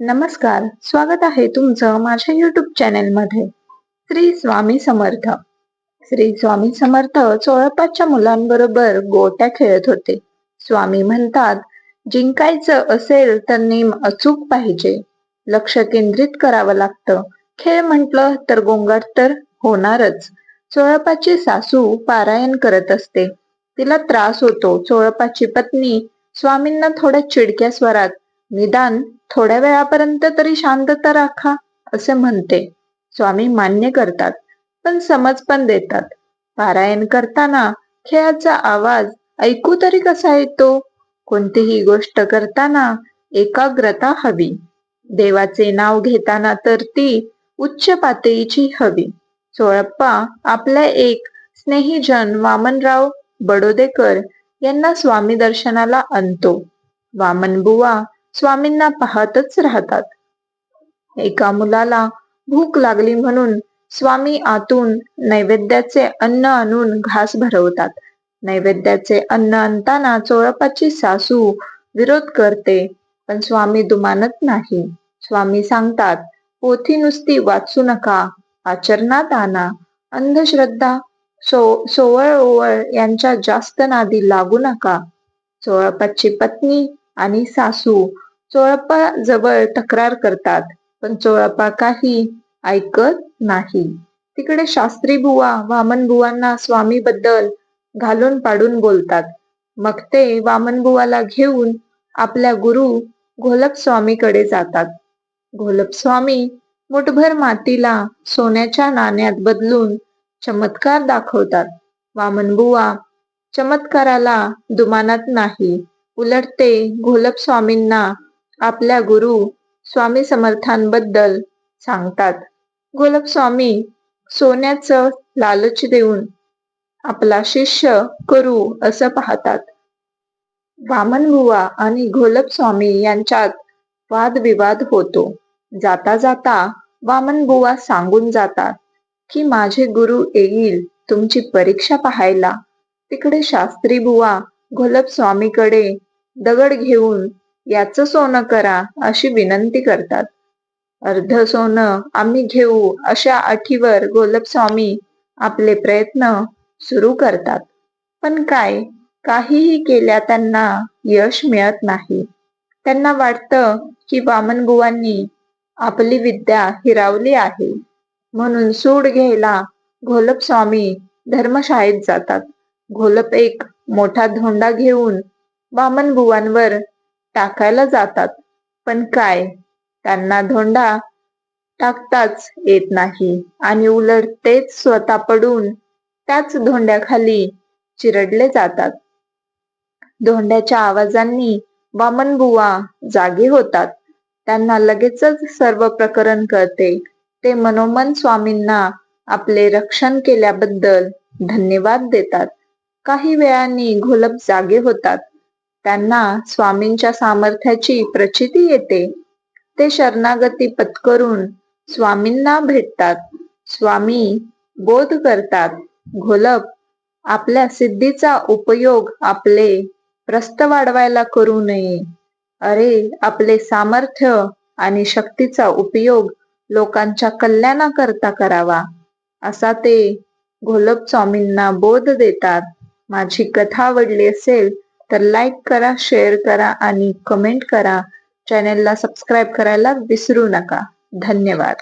नमस्कार स्वागत आहे तुमचं माझ्या युट्यूब चॅनेलमध्ये श्री स्वामी समर्थ. श्री स्वामी समर्थ चोळपाच्या मुलांबरोबर गोट्या खेळत होते. स्वामी म्हणतात जिंकायचं असेल तर नेम अचूक पाहिजे. लक्ष केंद्रित करावं लागतं. खेळ म्हटलं तर गोंगाट तर होणारच. चोळपाची सासू पारायण करत असते. तिला त्रास होतो. चोळपाची पत्नी स्वामींना थोड्या चिडक्या स्वरात निदान थोड्या वेळापर्यंत तरी शांतता राखा असे म्हणते. स्वामी मान्य करतात पण समज पण देतात. पारायण करताना खेळाचा आवाज ऐकू तरी कसा येतो? कोणतीही गोष्ट करताना एकाग्रता हवी. देवाचे नाव घेताना तर ती उच्च पातळीची हवी. सोळप्पा आपल्या एक स्नेहीजन वामनराव बडोदेकर यांना स्वामी दर्शनाला आणतो. वामनबुवा स्वामींना पाहतच राहतात. एका मुलाला भूक लागली म्हणून स्वामी आतून नैवेद्याचे अन्न आणून घास भरवतात. नैवेद्याचे अन्न आणताना चोळपाची सासू विरोध करते पण स्वामी दुमानत नाही. स्वामी सांगतात पोथी नुसती वाचू नका आचरणात आणा. अंधश्रद्धा सो सोवळ ओवळ यांच्या जास्त नादी लागू नका. चोळपाची पत्नी आणि सासू चोळप्पा जवळ तक्रार करतात पण चोळप्पा काही ऐकत नाही. तिकडे शास्त्री बुवा वामन बुवांना स्वामी बद्दल घालून पाडून बोलतात. मग ते वामन बुवाला घेऊन आपल्या गुरु घोलप स्वामीकडे जातात. घोलप स्वामी मुठभर मातीला सोन्याच्या नाण्यात बदलून चमत्कार दाखवतात. वामन बुवा चमत्काराला दुमानात नाही. उलट ते घोलप स्वामींना आपल्या गुरु स्वामी समर्थांबद्दल सांगतात. गोलप स्वामी सोन्याचं लालच देऊन आपला शिष्य करू असं पाहतात. वामन बुवा आणि घोलप स्वामी यांच्यात वादविवाद होतो. जाता जाता वामन बुवा सांगून जातात की माझे गुरु येईल तुमची परीक्षा पाहायला. तिकडे शास्त्री बुवा घोलपस्वामीकडे दगड घेऊन याच सोनं करा अशी विनंती करतात. अर्ध सोनं आम्ही घेऊ अशा अटीवर गोलप स्वामी आपले प्रयत्न सुरू करतात. पण काय? काहीही केल्या त्यांना यश मिळत नाही. त्यांना वाटतं की वामन बुवांनी आपली विद्या हिरावली आहे. म्हणून सूड घ्यायला घोलप स्वामी धर्मशाळेत जातात. घोलप एक मोठा धोंडा घेऊन वामनबुवांवर टाकायला जातात. पण काय? त्यांना धोंडा टाकताच येत नाही. आणि उलट तेच स्वतः पडून त्याच धोंड्याखाली चिरडले जातात. धोंड्याच्या आवाजांनी वामनबुवा जागे होतात. त्यांना लगेचच सर्व प्रकरण कळते. ते मनोमन स्वामींना आपले रक्षण केल्याबद्दल धन्यवाद देतात. काही वेळांनी घोलप जागे होतात. त्यांना स्वामींच्या सामर्थ्याची प्रचिती येते. ते शरणागती पत्करून स्वामींना भेटतात. स्वामी बोध करतात. घोलप आपल्या सिद्धीचा उपयोग आपले प्रस्त वाढवायला करू नये. अरे आपले सामर्थ्य आणि शक्तीचा उपयोग लोकांच्या कल्याणाकरता करावा. असा ते घोलप स्वामींना बोध देतात. माझी कथा आवडली असेल तर लाईक करा शेअर करा आणि कमेंट करा. चॅनेलला सबस्क्राईब करायला विसरू नका. धन्यवाद.